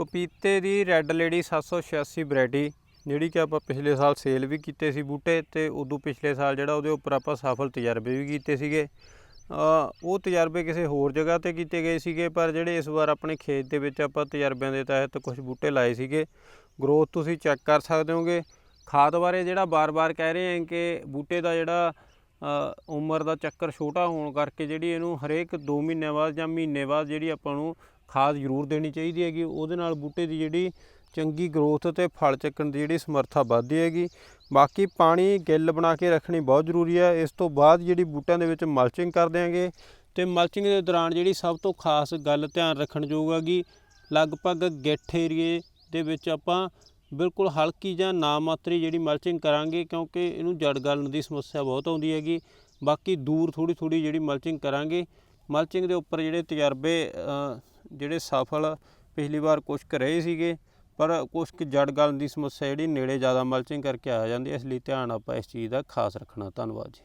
ਪਪੀਤੇ ਦੀ red lady 786 variety, ਜਿਹੜੀ ਕਿ ਆਪਾਂ ਪਿਛਲੇ ਸਾਲ ਸੇਲ ਵੀ ਕੀਤੇ ਸੀ ਬੂਟੇ ਤੇ ਉਦੋਂ ਪਿਛਲੇ ਸਾਲ ਜਿਹੜਾ ਉਹਦੇ ਉੱਪਰ ਆਪਾਂ ਸਫਲ ਤਜਰਬੇ ਵੀ ਕੀਤੇ ਸੀਗੇ। ਉਹ ਤਜਰਬੇ ਕਿਸੇ ਹੋਰ ਜਗ੍ਹਾ ਤੇ ਕੀਤੇ ਗਏ ਸੀਗੇ, ਪਰ ਜਿਹੜੇ ਇਸ ਵਾਰ ਆਪਣੇ ਖੇਤ ਦੇ ਵਿੱਚ ਆਪਾਂ ਤਜਰਬਿਆਂ ਦੇ ਤਹਿਤ ਕੁਝ ਬੂਟੇ ਲਾਏ ਸੀਗੇ ਗਰੋਥ ਤੁਸੀਂ ਚੈੱਕ ਕਰ ਸਕਦੇ ਹੋਗੇ। ਖਾਦ ਬਾਰੇ ਜਿਹੜਾ ਬਾਰ-ਬਾਰ ਕਹਿ ਰਹੇ ਹਾਂ ਕਿ ਬੂਟੇ ਦਾ ਜਿਹੜਾ ਉਮਰ ਦਾ ਚੱਕਰ ਛੋਟਾ ਹੋਣ ਕਰਕੇ ਜਿਹੜੀ ਇਹਨੂੰ ਹਰੇਕ 2 ਮਹੀਨਿਆਂ ਬਾਅਦ ਜਾਂ ਮਹੀਨੇ ਬਾਅਦ ਜਿਹੜੀ ਆਪਾਂ ਨੂੰ ਖਾਦ ਜ਼ਰੂਰ ਦੇਣੀ ਚਾਹੀਦੀ ਹੈਗੀ, ਉਹਦੇ ਨਾਲ ਬੂਟੇ ਦੀ ਜਿਹੜੀ ਚੰਗੀ ਗਰੋਥ ਤੇ ਫਲ ਚੱਕਣ ਦੀ ਜਿਹੜੀ ਸਮਰੱਥਾ ਵੱਧਦੀ ਹੈਗੀ। ਬਾਕੀ ਪਾਣੀ ਗਿੱਲ ਬਣਾ ਕੇ ਰੱਖਣੀ ਬਹੁਤ ਜ਼ਰੂਰੀ ਹੈ। ਇਸ ਤੋਂ ਬਾਅਦ ਜਿਹੜੀ ਬੂਟਿਆਂ ਦੇ ਵਿੱਚ ਮਲਚਿੰਗ ਕਰ ਦਿਆਂਗੇ ਤੇ ਮਲਚਿੰਗ ਦੇ ਦੌਰਾਨ ਜਿਹੜੀ ਸਭ ਤੋਂ ਖਾਸ ਗੱਲ ਧਿਆਨ ਰੱਖਣ ਯੋਗ ਹੈਗੀ, ਲਗਭਗ ਗਿੱਠ ਏਰੀਏ ਦੇ ਵਿੱਚ ਆਪਾਂ ਬਿਲਕੁਲ ਹਲਕੀ ਜਾਂ ਨਾ ਮਾਤਰੀ ਜਿਹੜੀ ਮਲਚਿੰਗ ਕਰਾਂਗੇ ਕਿਉਂਕਿ ਇਹਨੂੰ ਜੜ ਗਲਣ ਦੀ ਸਮੱਸਿਆ ਬਹੁਤ ਆਉਂਦੀ ਹੈਗੀ। ਬਾਕੀ ਦੂਰ ਥੋੜੀ ਥੋੜੀ ਜਿਹੜੀ ਮਲਚਿੰਗ ਕਰਾਂਗੇ। ਮਲਚਿੰਗ ਦੇ ਉੱਪਰ ਜਿਹੜੇ ਤਜਰਬੇ ਜਿਹੜੇ ਸਫਲ ਪਿਛਲੀ ਵਾਰ ਕੁਝ ਕੁ ਰਹੇ ਸੀਗੇ, ਪਰ ਕੁਝ ਕੁ ਜੜ ਗਲਣ ਦੀ ਸਮੱਸਿਆ ਜਿਹੜੀ ਨੇੜੇ ਜ਼ਿਆਦਾ ਮਲਚਿੰਗ ਕਰਕੇ ਆ ਜਾਂਦੀ ਹੈ, ਇਸ ਲਈ ਧਿਆਨ ਆਪਾਂ ਇਸ ਚੀਜ਼ ਦਾ ਖਾਸ ਰੱਖਣਾ। ਧੰਨਵਾਦ ਜੀ।